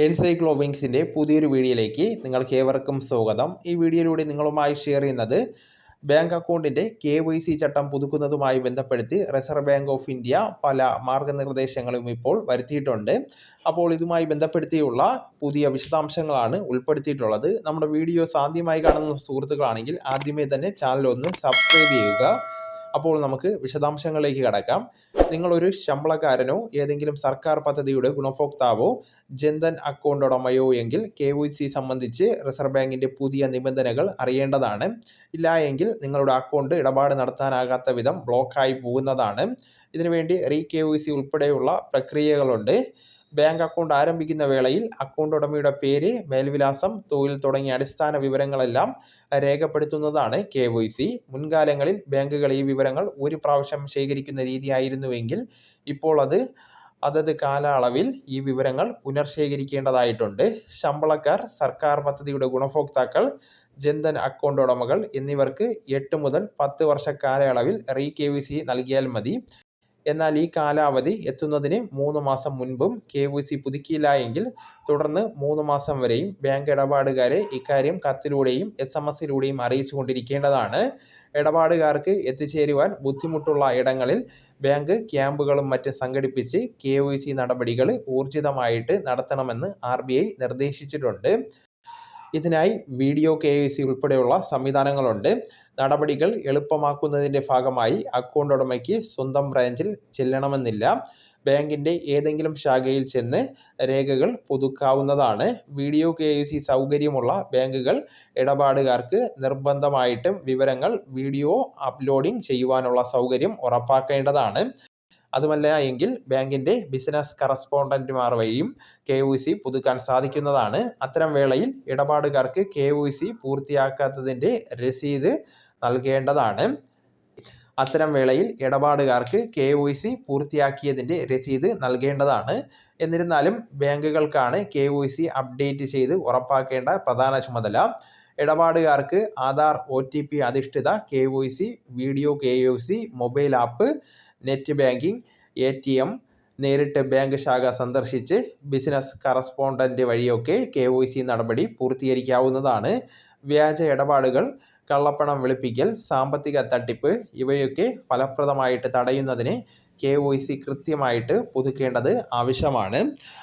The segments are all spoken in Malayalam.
എൻസൈക്ലോവിങ്സിന്റെ പുതിയൊരു വീഡിയോയിലേക്ക് നിങ്ങൾക്ക് ഏവർക്കും സ്വാഗതം. ഈ വീഡിയോയിലൂടെ നിങ്ങളുമായി ഷെയർ ചെയ്യുന്നത് ബാങ്ക് അക്കൗണ്ടിന്റെ കെ വൈ സി ചട്ടം പുതുക്കുന്നതുമായി ബന്ധപ്പെടുത്തി റിസർവ് ബാങ്ക് ഓഫ് ഇന്ത്യ പല മാർഗനിർദ്ദേശങ്ങളും ഇപ്പോൾ വരുത്തിയിട്ടുണ്ട്. അപ്പോൾ ഇതുമായി ബന്ധപ്പെടുത്തിയുള്ള പുതിയ വിശദാംശങ്ങളാണ് ഉൾപ്പെടുത്തിയിട്ടുള്ളത്. നമ്മുടെ വീഡിയോസ് ആദ്യമായി കാണുന്ന സുഹൃത്തുക്കളാണെങ്കിൽ ആദ്യമേ തന്നെ ചാനൽ ഒന്ന് സബ്സ്ക്രൈബ് ചെയ്യുക. അപ്പോൾ നമുക്ക് വിശദാംശങ്ങളിലേക്ക് കടക്കാം. നിങ്ങളൊരു ശമ്പളക്കാരനോ ഏതെങ്കിലും സർക്കാർ പദ്ധതിയുടെ ഗുണഭോക്താവോ ജൻധൻ അക്കൗണ്ട് ഉടമയോ എങ്കിൽ കെ വൈ സി സംബന്ധിച്ച് റിസർവ് ബാങ്കിന്റെ പുതിയ നിബന്ധനകൾ അറിയേണ്ടതാണ്. ഇല്ല എങ്കിൽ നിങ്ങളുടെ അക്കൗണ്ട് ഇടപാട് നടത്താനാകാത്ത വിധം ബ്ലോക്കായി പോകുന്നതാണ്. ഇതിനുവേണ്ടി റീ കെ വൈ സി ഉൾപ്പെടെയുള്ള പ്രക്രിയകളുണ്ട്. ബാങ്ക് അക്കൗണ്ട് ആരംഭിക്കുന്ന വേളയിൽ അക്കൗണ്ട് ഉടമയുടെ പേര് മേൽവിലാസം തൊഴിൽ തുടങ്ങിയ അടിസ്ഥാന വിവരങ്ങളെല്ലാം രേഖപ്പെടുത്തുന്നതാണ് കെ വൈ സി. മുൻകാലങ്ങളിൽ ബാങ്കുകൾ ഈ വിവരങ്ങൾ ഒരു പ്രാവശ്യം ശേഖരിക്കുന്ന രീതിയായിരുന്നുവെങ്കിൽ ഇപ്പോൾ അത് അതത് കാലയളവിൽ ഈ വിവരങ്ങൾ പുനർശേഖരിക്കേണ്ടതായിട്ടുണ്ട്. ശമ്പളക്കാർ സർക്കാർ പദ്ധതിയുടെ ഗുണഭോക്താക്കൾ ജൻധൻ അക്കൗണ്ട് ഉടമകൾ എന്നിവർക്ക് എട്ട് മുതൽ പത്ത് വർഷ കാലയളവിൽ റീ കെ വി സി നൽകിയാൽ മതി. എന്നാൽ ഈ കാലാവധി എത്തുന്നതിന് മൂന്ന് മാസം മുൻപും കെ വൈ സി പുതുക്കിയില്ല എങ്കിൽ തുടർന്ന് മൂന്ന് മാസം വരെയും ബാങ്ക് ഇടപാടുകാരെ ഇക്കാര്യം കത്തിലൂടെയും എസ് എം എസിലൂടെയും അറിയിച്ചു കൊണ്ടിരിക്കേണ്ടതാണ്. ഇടപാടുകാർക്ക് എത്തിച്ചേരുവാൻ ബുദ്ധിമുട്ടുള്ള ഇടങ്ങളിൽ ബാങ്ക് ക്യാമ്പുകളും മറ്റും സംഘടിപ്പിച്ച് കെ വൈ സി നടപടികൾ ഊർജിതമായിട്ട് നടത്തണമെന്ന് ആർ ബി ഐ നിർദ്ദേശിച്ചിട്ടുണ്ട്. ഇതിനായി വീഡിയോ കെ സി ഉൾപ്പെടെയുള്ള സംവിധാനങ്ങളുണ്ട്. നടപടികൾ എളുപ്പമാക്കുന്നതിന്റെ ഭാഗമായി അക്കൗണ്ട് ഉടമയ്ക്ക് സ്വന്തം ബ്രാഞ്ചിൽ ചെല്ലണമെന്നില്ല. ബാങ്കിന്റെ ഏതെങ്കിലും ശാഖയിൽ ചെന്ന് രേഖകൾ പുതുക്കാവുന്നതാണ്. വീഡിയോ കെ സി സൗകര്യമുള്ള ബാങ്കുകൾ ഇടപാടുകാർക്ക് നിർബന്ധമായിട്ടും വിവരങ്ങൾ വീഡിയോ അപ്ലോഡിംഗ് ചെയ്യുവാനുള്ള സൗകര്യം ഉറപ്പാക്കേണ്ടതാണ്. അതുമല്ല എങ്കിൽ ബാങ്കിന്റെ ബിസിനസ് കറസ്പോണ്ടന്റുമാർ വഴിയും കെ ഒ സി പുതുക്കാൻ സാധിക്കുന്നതാണ്. അത്തരം വേളയിൽ ഇടപാടുകാർക്ക് കെ ഒ സി പൂർത്തിയാക്കാത്തതിന്റെ രസീത് നൽകേണ്ടതാണ്. അത്തരം വേളയിൽ ഇടപാടുകാർക്ക് കെ ഒ സി പൂർത്തിയാക്കിയതിന്റെ രസീത് നൽകേണ്ടതാണ്. എന്നിരുന്നാലും ബാങ്കുകൾക്കാണ് കെ ഒ സി അപ്ഡേറ്റ് ചെയ്ത് ഉറപ്പാക്കേണ്ട പ്രധാന ചുമതല. ഇടപാടുകാർക്ക് ആധാർ ഒ ടി പി അധിഷ്ഠിത K Y C video K Y C mobile app net banking A T M നേരിട്ട് ബാങ്ക് ശാഖ സന്ദർശിച്ച് ബിസിനസ് കറസ്പോണ്ടന്റ് വഴിയൊക്കെ കെ ഒ സി നടപടി പൂർത്തീകരിക്കാവുന്നതാണ്. വ്യാജ ഇടപാടുകൾ കള്ളപ്പണം വെളുപ്പിക്കൽ സാമ്പത്തിക തട്ടിപ്പ് ഇവയൊക്കെ ഫലപ്രദമായിട്ട് തടയുന്നതിന് കെ ഒ സി കൃത്യമായിട്ട് പുതുക്കേണ്ടത് ആവശ്യമാണ്.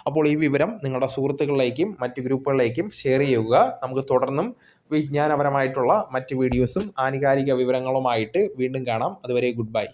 അപ്പോൾ ഈ വിവരം നിങ്ങളുടെ സുഹൃത്തുക്കളിലേക്കും മറ്റ് ഗ്രൂപ്പുകളിലേക്കും ഷെയർ ചെയ്യുക. നമുക്ക് തുടർന്നും വിജ്ഞാനപരമായിട്ടുള്ള മറ്റ് വീഡിയോസും ആനുകാലിക വിവരങ്ങളുമായിട്ട് വീണ്ടും കാണാം. അതുവരെ ഗുഡ് ബൈ.